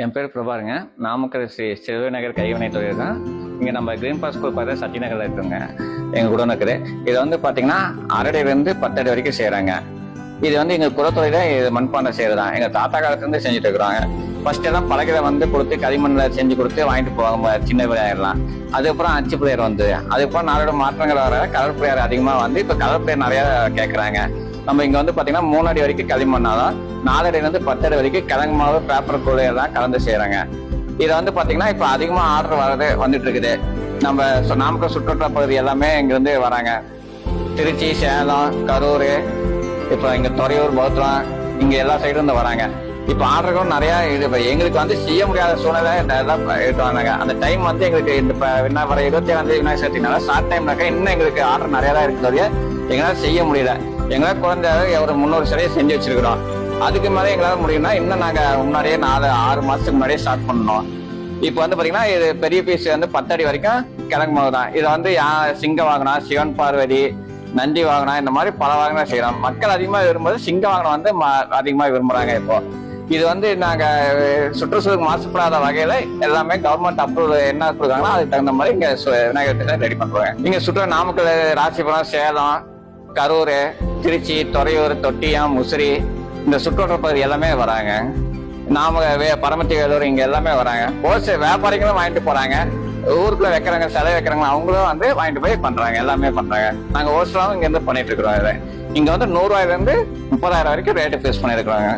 என் பேர் பிரபாருங்க நாமக்கல் ஸ்ரீ சிறுநகர் கைவினை தொழில் தான். இங்கே நம்ம கிரீன் பாஸ் ஸ்கூல் பார்த்தா சட்டி நகரில் இருக்குங்க. எங்கள் கூட இருக்குது. இதை வந்து பார்த்தீங்கன்னா அரடையிலேருந்து பத்தடி வரைக்கும் செய்கிறாங்க இது வந்து எங்கள் குலத்தொழில இது மண்பாண்டம் செய்கிறது தான். எங்கள் தாத்தா காலத்துலேருந்து செஞ்சுட்டு இருக்கிறாங்க. ஃபர்ஸ்ட் எல்லாம் பழகிற வந்து கொடுத்து களிமண்ணில் செஞ்சு கொடுத்து வாங்கிட்டு போவாங்க சின்ன பிள்ளையாயிடலாம் அதுக்கப்புறம் அச்சு பிள்ளையர் வந்து அதுக்கப்புறம் நாளோட மாற்றங்கள் வர கலர் பிள்ளையார் அதிகமாக வந்து இப்போ கலர் பிளேயர் நிறையா கேட்குறாங்க நம்ம இங்க வந்து பாத்தீங்கன்னா மூணு அடி வரைக்கும் களிமண்ணாதான் நாலு இருந்து பத்து அடி வரைக்கும் கிழங்கு மாவு பேப்பர் கூடை கலந்து செய்யறாங்க. இதை வந்து பாத்தீங்கன்னா இப்ப அதிகமா ஆர்டர் வர்றது வந்துட்டு இருக்குது. நம்ம சு- நாமக்கல் சுற்றுலா பகுதி எல்லாமே இங்க இருந்து வராங்க. திருச்சி சேலம் கரூர் இப்போ இங்க துறையூர் பௌத்தம் இங்க எல்லா சைடும் இருந்து வராங்க. இப்போ ஆர்டர்களும் நிறைய இது இப்ப எங்களுக்கு வந்து செய்ய முடியாத சூழ்நிலை இந்த எல்லாம் வந்தாங்க அந்த டைம் வந்து எங்களுக்கு இந்த இப்ப என்ன வர இருபத்தி ஏழாம் தேதி விநாயகர் சதுர்த்தினால ஷார்ட் டைம்னாக்கா இன்னும் எங்களுக்கு ஆர்டர் நிறையா தான் இருக்கிறது எங்களால செய்ய முடியல. எங்களால் குறைஞ்ச ஒரு முந்நூறு சிலையை செஞ்சு வச்சிருக்கிறோம். அதுக்கு மேலே எங்களால் முடியும்னா இன்னும் நாங்க முன்னாடியே நாலு ஆறு மாசத்துக்கு முன்னாடியே ஸ்டார்ட் பண்ணோம் இப்போ வந்து பாத்தீங்கன்னா இது பெரிய பீஸ் வந்து பத்தடி வரைக்கும் கிழங்கு மாவு தான். இதை வந்து யா- சிங்க வாகனம் சிவன் பார்வதி நந்தி வாகனம் இந்த மாதிரி பல வாங்கினா செய்யலாம். மக்கள் அதிகமாக விரும்புறது சிங்க வாகனம் வந்து ம- அதிகமா விரும்புறாங்க இப்போ. இது வந்து நாங்க சுற்றுச்சூழல் மாசுபடாத வகையில எல்லாமே கவர்மெண்ட் அப்ரூவல் என்ன கொடுக்காங்கன்னா அதுக்கு தகுந்த மாதிரி இங்க விநாயகர் ரெடி பண்றாங்க. இங்க சுற்று நாமக்கல் ராசிபுரம் சேலம் கரூர் திருச்சி துறையூர் தொட்டியம் முசிறி இந்த சுற்றுவட்ட பகுதி எல்லாமே வராங்க. நாம வே பரமத்தி வேலூர் இங்க எல்லாமே வராங்க. ஹோல்சேல் வியாபாரிகளும் வாங்கிட்டு போறாங்க. ஊருக்குள்ள வைக்கிறாங்க சிலை வைக்கிறாங்க அவங்களும் வந்து வாங்கிட்டு போய் பண்றாங்க. எல்லாமே பண்றாங்க. நாங்க ஹோல்சேலாவும் இங்க இருந்து பண்ணிட்டு இருக்கிறோம் இதை. இங்க வந்து நூறு இருந்து முப்பதாயிரம் வரைக்கும் ரேட்டு ஃபிக்ஸ் பண்ணிருக்கிறாங்க.